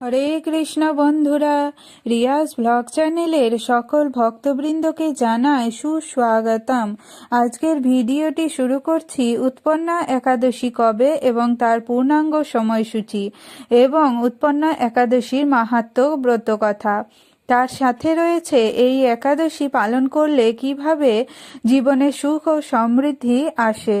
হরে কৃষ্ণ বন্ধুরা, রিয়াজ ব্লগ চ্যানেলের সকল ভক্তবৃন্দকে জানায় সুস্বাগতম। আজকের ভিডিওটি শুরু করছি উৎপন্না একাদশী কবে এবং তার পূর্ণাঙ্গ সময়সূচি এবং উৎপন্না একাদশীর মাহাত্ম্য ব্রত কথা তার সাথে রয়েছে এই একাদশী পালন করলে কীভাবে জীবনে সুখ ও সমৃদ্ধি আসে?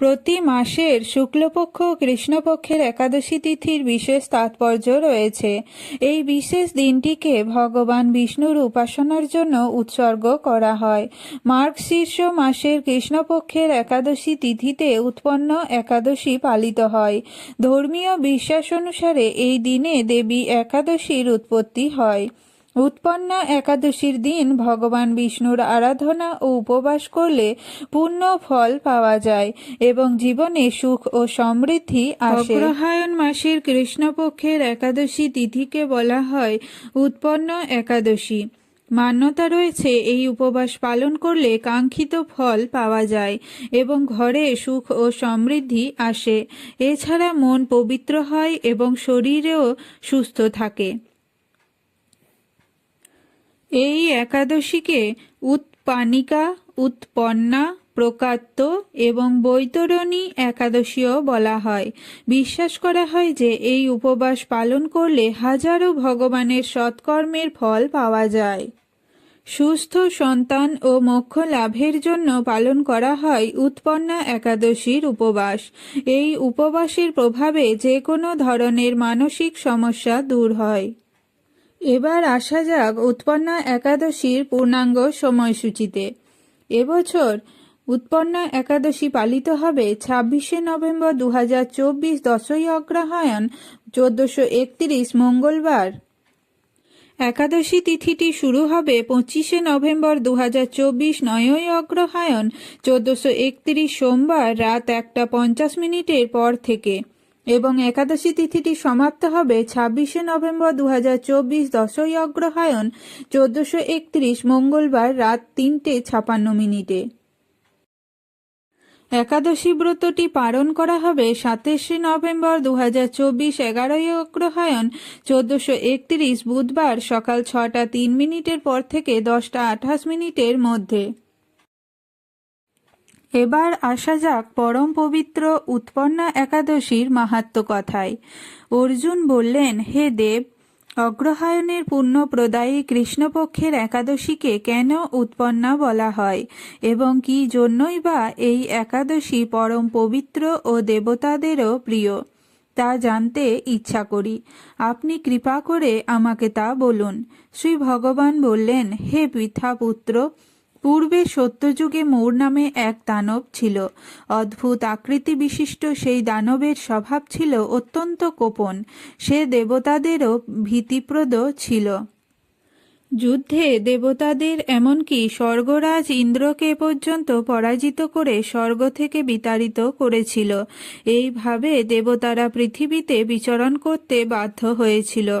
প্রতি মাসের শুক্লপক্ষ কৃষ্ণপক্ষের একাদশী তিথির বিশেষ তাৎপর্য রয়েছে। এই বিশেষ দিনটিকে ভগবান বিষ্ণুর উপাসনার জন্য উৎসর্গ করা হয়। মার্গ শীর্ষ মাসের কৃষ্ণপক্ষের একাদশী তিথিতে উৎপন্ন একাদশী পালিত হয়। ধর্মীয় বিশ্বাস অনুসারে এই দিনে দেবী একাদশীর উৎপত্তি হয়। উৎপন্না একাদশীর দিন ভগবান বিষ্ণুর আরাধনা ও উপবাস করলে পূর্ণ ফল পাওয়া যায় এবং জীবনে সুখ ও সমৃদ্ধি আসে। অগ্রহায়ণ মাসের কৃষ্ণপক্ষের একাদশী তিথিকে বলা হয় উৎপন্ন একাদশী। মান্যতা রয়েছে এই উপবাস পালন করলে কাঙ্ক্ষিত ফল পাওয়া যায় এবং ঘরে সুখ ও সমৃদ্ধি আসে। এছাড়া মন পবিত্র হয় এবং শরীরেও সুস্থ থাকে। এই একাদশীকে উৎপানিকা উৎপন্না, প্রকাত্য এবং বৈতরণী একাদশীও বলা হয়। বিশ্বাস করা হয় যে এই উপবাস পালন করলে হাজারো ভগবানের সৎকর্মের ফল পাওয়া যায়। সুস্থ সন্তান ও মোক্ষ লাভের জন্য পালন করা হয় উৎপন্না একাদশীর উপবাস। এই উপবাসের প্রভাবে যে কোনো ধরনের মানসিক সমস্যা দূর হয়। এবার আসা যাক উৎপন্না একাদশীর পূর্ণাঙ্গ সময়সূচিতে। এবছর উৎপন্না একাদশী পালিত হবে ছাব্বিশে নভেম্বর দু হাজার চব্বিশ দশই অগ্রহায়ণ চোদ্দশো একত্রিশ মঙ্গলবার। একাদশী তিথিটি শুরু হবে পঁচিশে নভেম্বর দু হাজার চব্বিশ নয়ই অগ্রহায়ণ চোদ্দশো একত্রিশ সোমবার রাত একটা পঞ্চাশ মিনিটের পর থেকে। এবং একাদশী তিথিটি সমাপ্ত হবে ছাব্বিশে নভেম্বর দু হাজার চব্বিশ দশই অগ্রহায়ণ চোদ্দশো একত্রিশ মঙ্গলবার রাত তিনটে ছাপান্ন মিনিটে। একাদশী ব্রতটি পালন করা হবে সাতাশে নভেম্বর দু হাজার চব্বিশ এগারোই অগ্রহায়ণ চোদ্দশো একত্রিশ বুধবার সকাল ছটা তিন মিনিটের পর থেকে দশটা আঠাশ মিনিটের মধ্যে। এবার আসা যাক পরম পবিত্র উৎপন্না একাদশীর মাহাত্ম কথায়। অর্জুন বললেন, হে দেব, অগ্রহায়ণের পুণ্য প্রদায়ী কৃষ্ণপক্ষের একাদশীকে কেন উৎপন্না বলা হয়? এবং কি জন্যই বা এই একাদশী পরম পবিত্র ও দেবতাদেরও প্রিয়? তা জানতে ইচ্ছা করি। আপনি কৃপা করে আমাকে তা বলুন। শ্রী ভগবান বললেন, হে পৃথা পুত্র পূর্বে সত্যযুগে মৌর নামে এক দানব ছিল। অদ্ভুত আকৃতি বিশিষ্ট সেই দানবের স্বভাব ছিল অত্যন্ত কোপন। সে দেবতাদেরও ভীতিপ্রদ ছিল। যুদ্ধে দেবতাদের এমনকি স্বর্গরাজ ইন্দ্রকে পর্যন্ত পরাজিত করে স্বর্গ থেকে বিতাড়িত করেছিল। এইভাবে দেবতারা পৃথিবীতে বিচরণ করতে বাধ্য হয়েছিল।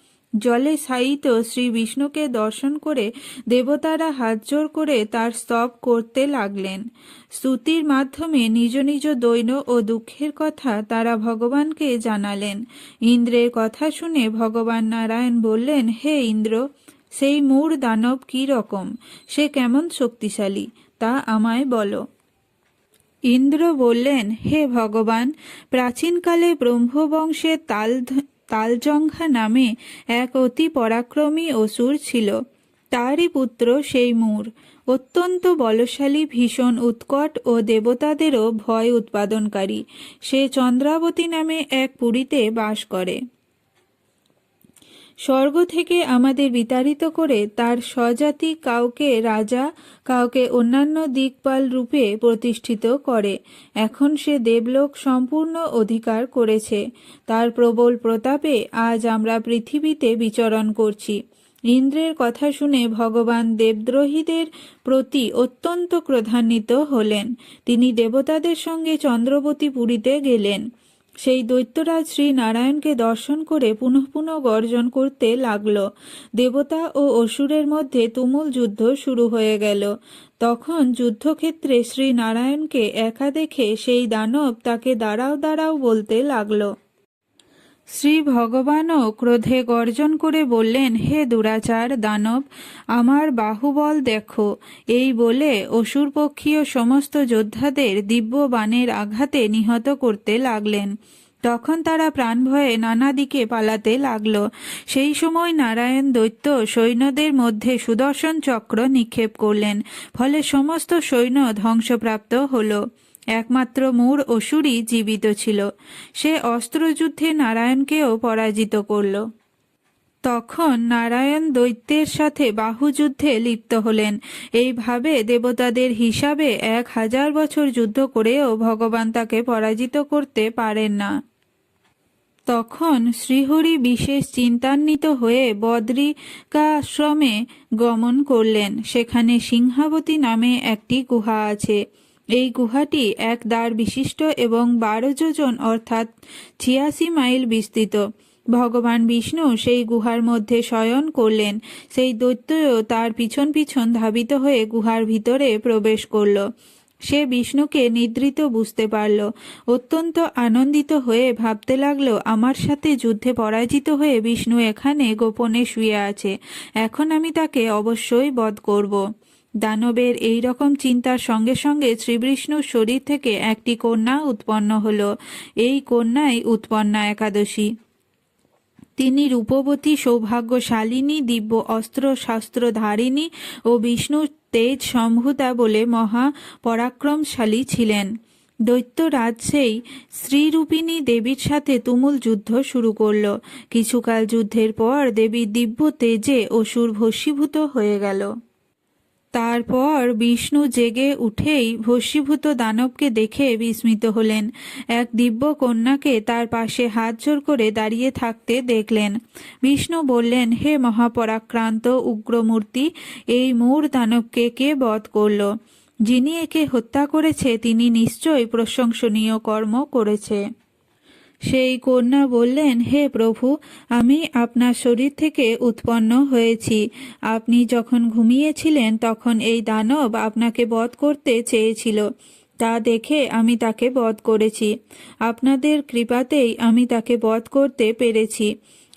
জলে শায়িত শ্রী বিষ্ণুকে দর্শন করে দেবতারা হাতজোড় করে তার স্তব করতে লাগলেন। স্তুতির মাধ্যমে নিজ নিজ দৈন ও দুঃখের কথা তারা ভগবানকে জানালেন। ইন্দ্রের কথা শুনে ভগবান নারায়ণ বললেন, হে ইন্দ্র, সেই মূর দানব কি রকম? সে কেমন শক্তিশালী? তা আমায় বলো। ইন্দ্র বললেন, হে ভগবান, প্রাচীনকালে ব্রহ্মবংশের তাল তালজঙ্ঘা নামে এক অতি পরাক্রমী অসুর ছিল। তারই পুত্র সেই মূর। অত্যন্ত বলশালী, ভীষণ উৎকট ও দেবতাদেরও ভয় উৎপাদনকারী। সে চন্দ্রাবতী নামে এক পুরীতে বাস করে। স্বর্গ থেকে আমাদের বিতাড়িত করে তার স্বজাতি কাউকে রাজা, কাউকে অন্যান্য দিকপাল রূপে প্রতিষ্ঠিত করে। এখন সে দেবলোক সম্পূর্ণ অধিকার করেছে। তার প্রবল প্রতাপে আজ আমরা পৃথিবীতে বিচরণ করছি। ইন্দ্রের কথা শুনে ভগবান দেবদ্রোহীদের প্রতি অত্যন্ত ক্রধান্বিত হলেন। তিনি দেবতাদের সঙ্গে চন্দ্রবতী পুরীতে গেলেন। সেই দৈত্যরাজ শ্রী নারায়ণকে দর্শন করে পুনঃ পুনঃ গর্জন করতে লাগল। দেবতা ও অসুরের মধ্যে তুমুল যুদ্ধ শুরু হয়ে গেল। তখন যুদ্ধক্ষেত্রে শ্রী নারায়ণকে একা দেখে সেই দানব তাকে দাঁড়াও দাঁড়াও বলতে লাগল। শ্রী ভগবানও ক্রোধে গর্জন করে বললেন, হে দুরাচার দানব, আমার বাহুবল দেখো। এই বলে অসুরপক্ষীয় সমস্ত যোদ্ধাদের দিব্য বাণের আঘাতে নিহত করতে লাগলেন। তখন তারা প্রাণ ভয়ে নানা দিকে পালাতে লাগল। সেই সময় নারায়ণ দৈত্য সৈন্যদের মধ্যে সুদর্শন চক্র নিক্ষেপ করলেন, ফলে সমস্ত সৈন্য ধ্বংসপ্রাপ্ত হলো। একমাত্র মূর অসুরই জীবিত ছিল। সে অস্ত্রযুদ্ধে নারায়ণকেও পরাজিত করল। তখন নারায়ণ দৈত্যের সাথে বাহুযুদ্ধে লিপ্ত হলেন। এইভাবে দেবতাদের হিসাবে এক হাজার বছর যুদ্ধ করেও ভগবান তাকে পরাজিত করতে পারেন না। তখন শ্রীহরি বিশেষ চিন্তান্বিত হয়ে বদ্রিকাশ্রমে গমন করলেন। সেখানে সিংহাবতী নামে একটি গুহা আছে। এই গুহাটি এক দ্বার বিশিষ্ট এবং বারো যোজন, অর্থাৎ ছিয়াশি মাইল বিস্তৃত। ভগবান বিষ্ণু সেই গুহার মধ্যে শয়ন করলেন। সেই দৈত্যও তার পিছন পিছন ধাবিত হয়ে গুহার ভিতরে প্রবেশ করল। সে বিষ্ণুকে নিদ্রিত বুঝতে পারল। অত্যন্ত আনন্দিত হয়ে ভাবতে লাগল, আমার সাথে যুদ্ধে পরাজিত হয়ে বিষ্ণু এখানে গোপনে শুয়ে আছে। এখন আমি তাকে অবশ্যই বধ করব। দানবের এই রকম চিন্তার সঙ্গে সঙ্গে শ্রীবিষ্ণুর শরীর থেকে একটি কন্যা উৎপন্ন হল। এই কন্যাই উৎপন্না একাদশী। তিনি রূপবতী, সৌভাগ্যশালিনী, দিব্য অস্ত্র শাস্ত্র ধারিণী ও বিষ্ণুর তেজ সম্ভূতা বলে মহা পরাক্রমশালী ছিলেন। দৈত্যরাজ সেই শ্রীরূপিণী দেবীর সাথে তুমুল যুদ্ধ শুরু করল। কিছুকাল যুদ্ধের পর দেবী দিব্য তেজে অসুর ভস্মীভূত হয়ে গেল। তারপর বিষ্ণু জেগে উঠেই ভস্মীভূত দানবকে দেখে বিস্মিত হলেন। এক দিব্য কন্যাকে তার পাশে হাত জোর করে দাঁড়িয়ে থাকতে দেখলেন। বিষ্ণু বললেন, হে মহাপরাক্রান্ত উগ্রমূর্তি, এই মূর দানবকে কে বধ করল? যিনি একে হত্যা করেছে, তিনি নিশ্চয়ই প্রশংসনীয় কর্ম করেছে। সেই কন্যা বললেন, হে প্রভু, আমি আপনার শরীর থেকে উৎপন্ন হয়েছি। আপনি যখন ঘুমিয়েছিলেন, তখন এই দানব আপনাকে বধ করতে চেয়েছিল। তা দেখে আমি তাকে বধ করেছি। আপনাদের কৃপাতেই আমি তাকে বধ করতে পেরেছি।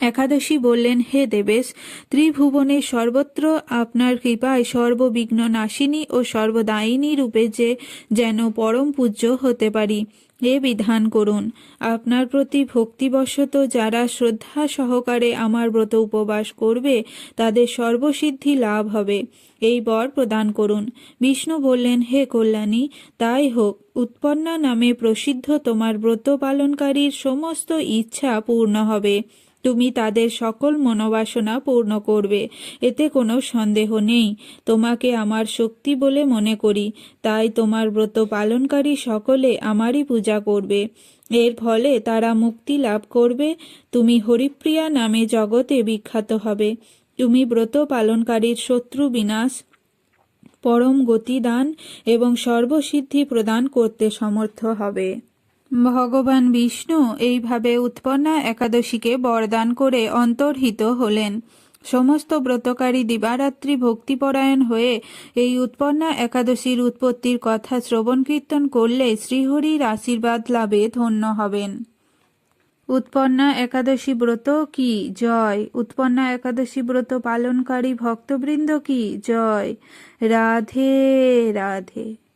একাদশী বললেন, হে দেবেশ, ত্রিভুবনে সর্বত্র আপনার কৃপায় সর্ববিঘ্ন নাশিনী ও সর্বদায়িনী রূপে যে যেন পরম পূজ্য হতে পারি, এ বিধান করুন। আপনার প্রতি ভক্তিবশত যারা শ্রদ্ধা সহকারে আমার ব্রত উপবাস করবে, তাদের সর্বসিদ্ধি লাভ হবে। এই বর প্রদান করুন। বিষ্ণু বললেন, হে কল্যাণী, তাই হোক। উৎপন্না নামে প্রসিদ্ধ তোমার ব্রত পালনকারীর সমস্ত ইচ্ছা পূর্ণ হবে। তুমি তাদের সকল মনোবাসনা পূর্ণ করবে, এতে কোনো সন্দেহ নেই। তোমাকে আমার শক্তি বলে মনে করি, তাই তোমার ব্রত পালনকারী সকলে আমারই পূজা করবে। এর ফলে তারা মুক্তি লাভ করবে, তুমি হরিপ্রিয়া নামে জগতে বিখ্যাত হবে। তুমি ব্রত পালনকারীর শত্রু বিনাশ, পরম গতিদান এবং সর্বসিদ্ধি প্রদান করতে সমর্থ হবে। ভগবান বিষ্ণু এইভাবে উৎপন্না একাদশীকে বরদান করে অন্তর্হিত হলেন। সমস্ত ব্রতকারী দিবারাত্রি ভক্তিপরায়ণ হয়ে এই উৎপন্না একাদশীর উৎপত্তির কথা শ্রবণ কীর্তন করলে শ্রীহরির আশীর্বাদ লাভে ধন্য হবেন। উৎপন্না একাদশী ব্রত কি? জয়। উৎপন্না একাদশী ব্রত পালনকারী ভক্তবৃন্দ কি? জয়। রাধে রাধে।